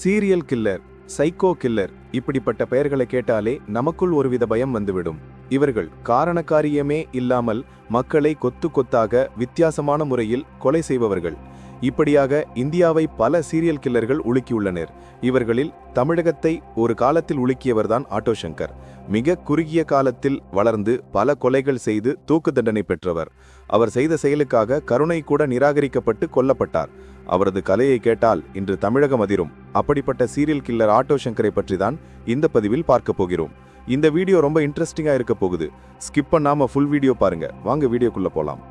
Serial killer psycho killer இப்படிப்பட்ட பெயர்களை கேட்டாலே நமக்குள் ஒருவித பயம் வந்துவிடும். இவர்கள் காரணக்காரியமே இல்லாமல் மக்களை கொத்து கொத்தாக வித்தியாசமான முறையில் கொலை செய்பவர்கள். இப்படியாக இந்தியாவை பல சீரியல் கில்லர்கள் உலுக்கியுள்ளனர். இவர்களில் தமிழகத்தை ஒரு காலத்தில் உலுக்கியவர்தான் ஆட்டோ சங்கர் மிக குறுகிய காலத்தில் வளர்ந்து பல கொலைகள் செய்து தூக்கு தண்டனை பெற்றவர். அவர் செய்த செயலுக்காக கருணை கூட நிராகரிக்கப்பட்டு கொல்லப்பட்டார். அவரது கலையை கேட்டால் இன்று தமிழகம் அதிரும். அப்படிப்பட்ட சீரியல் கில்லர் ஆட்டோ சங்கரை பற்றி தான் இந்த பதிவில் பார்க்க போகிறோம். இந்த வீடியோ ரொம்ப இன்ட்ரெஸ்டிங்காக இருக்க போகுது. ஸ்கிப் பண்ணாமல் ஃபுல் வீடியோ பாருங்க. வாங்க வீடியோக்குள்ள போலாம்.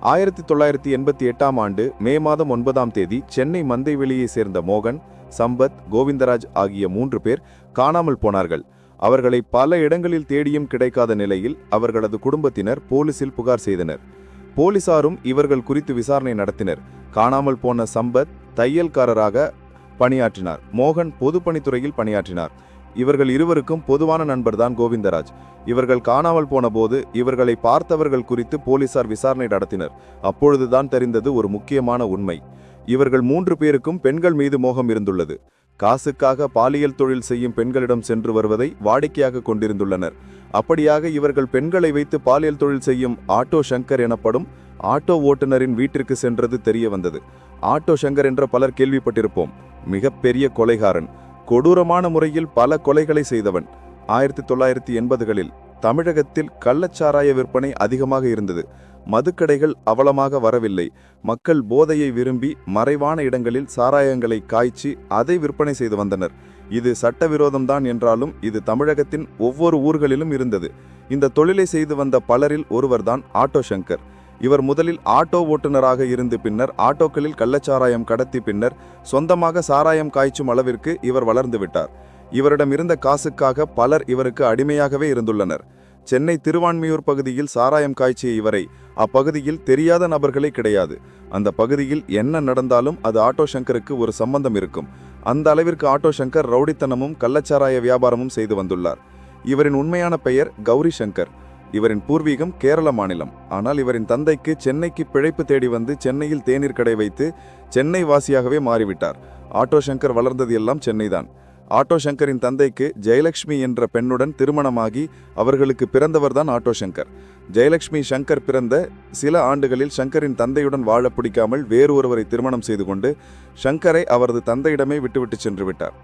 ஆயிரத்தி தொள்ளாயிரத்தி எண்பத்தி எட்டாம் ஆண்டு மே மாதம் ஒன்பதாம் தேதி சென்னை மந்தைவெளியை சேர்ந்த மோகன் சம்பத் கோவிந்தராஜ் ஆகிய மூன்று பேர் காணாமல் போனார்கள். அவர்களை பல இடங்களில் தேடியும் கிடைக்காத நிலையில் அவர்களது குடும்பத்தினர் போலீசில் புகார் செய்தனர். போலீசாரும் இவர்கள் குறித்து விசாரணை நடத்தினர். காணாமல் போன சம்பத் தையல்காரராக பணியாற்றினார். மோகன் பொதுப்பணித்துறையில் பணியாற்றினார். இவர்கள் இருவருக்கும் பொதுவான நண்பர்தான் கோவிந்தராஜ். இவர்கள் காணாமல் போனபோது இவர்களை பார்த்தவர்கள் குறித்து போலீசார் விசாரணை நடத்தினர். அப்பொழுதுதான் தெரிந்தது ஒரு முக்கியமான உண்மை. இவர்கள் மூன்று பேருக்கும் பெண்கள் மீது மோகம் இருந்துள்ளது. காசுக்காக பாலியல் தொழில் செய்யும் பெண்களிடம் சென்று வருவதை வாடிக்கையாக கொண்டிருந்துள்ளனர். அப்படியாக இவர்கள் பெண்களை வைத்து பாலியல் தொழில் செய்யும் ஆட்டோ சங்கர் எனப்படும் ஆட்டோ ஓட்டுநரின் வீட்டிற்கு சென்றது தெரிய வந்தது ஆட்டோ சங்கர் என்ற பலர் கேள்விப்பட்டிருப்போம். மிகப்பெரிய கொலைகாரன். கொடூரமான முறையில் பல கொலைகளை செய்தவன். ஆயிரத்தி தொள்ளாயிரத்தி எண்பதுகளில் தமிழகத்தில் கள்ளச்சாராய விற்பனை அதிகமாக இருந்தது. மதுக்கடைகள் அவலமாக வரவில்லை. மக்கள் போதையை விரும்பி மறைவான இடங்களில் சாராயங்களை காய்ச்சி அதை விற்பனை செய்து வந்தனர். இது சட்டவிரோதம்தான் என்றாலும் இது தமிழகத்தின் ஒவ்வொரு ஊர்களிலும் இருந்தது. இந்த தொழிலை செய்து வந்த பலரில் ஒருவர்தான் ஆட்டோ சங்கர் இவர் முதலில் ஆட்டோ ஓட்டுநராக இருந்து பின்னர் ஆட்டோக்களில் கள்ளச்சாராயம் கடத்தி பின்னர் சொந்தமாக சாராயம் காய்ச்சும் அளவிற்கு இவர் வளர்ந்து விட்டார். இவரிடம் இருந்த காசுக்காக பலர் இவருக்கு அடிமையாகவே இருந்துள்ளனர். சென்னை திருவான்மியூர் பகுதியில் சாராயம் காய்ச்சிய இவரை அப்பகுதியில் தெரியாத நபர்களே கிடையாது. அந்த பகுதியில் என்ன நடந்தாலும் அது ஆட்டோ சங்கருக்கு ஒரு சம்பந்தம் இருக்கும். அந்த அளவிற்கு ஆட்டோ சங்கர் ரவுடித்தனமும் கள்ளச்சாராய வியாபாரமும் செய்து வந்துள்ளார். இவரின் உண்மையான பெயர் கௌரி சங்கர் இவரின் பூர்வீகம் கேரள மாநிலம். ஆனால் இவரின் தந்தைக்கு சென்னைக்கு பிழைப்பு தேடி வந்து சென்னையில் தேநீர் கடை வைத்து சென்னை வாசியாகவே மாறிவிட்டார். ஆட்டோ சங்கர் வளர்ந்தது எல்லாம் சென்னைதான். ஆட்டோ சங்கரின் தந்தைக்கு ஜெயலட்சுமி என்ற பெண்ணுடன் திருமணமாகி அவர்களுக்கு பிறந்தவர்தான் ஆட்டோ சங்கர் ஜெயலட்சுமி சங்கர் பிறந்த சில ஆண்டுகளில் சங்கரின் தந்தையுடன் வாழ பிடிக்காமல் வேறு ஒருவரை திருமணம் செய்து கொண்டு சங்கரை அவரது தந்தையிடமே விட்டுவிட்டு சென்று விட்டார்.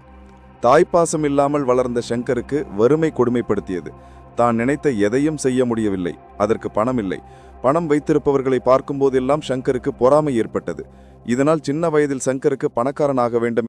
தாய்ப்பாசம் இல்லாமல் வளர்ந்த சங்கருக்கு வறுமை கொடுமைப்படுத்தியது. தான் நினைத்த எதையும் செய்ய முடியவில்லை. அதற்கு பணம் இல்லை பணம் வைத்திருப்பவர்களை பார்க்கும்போதெல்லாம் சங்கருக்கு பொறாமை ஏற்பட்டது. இதனால் சின்ன வயதில் சங்கருக்கு பணக்காரனாக வேண்டும்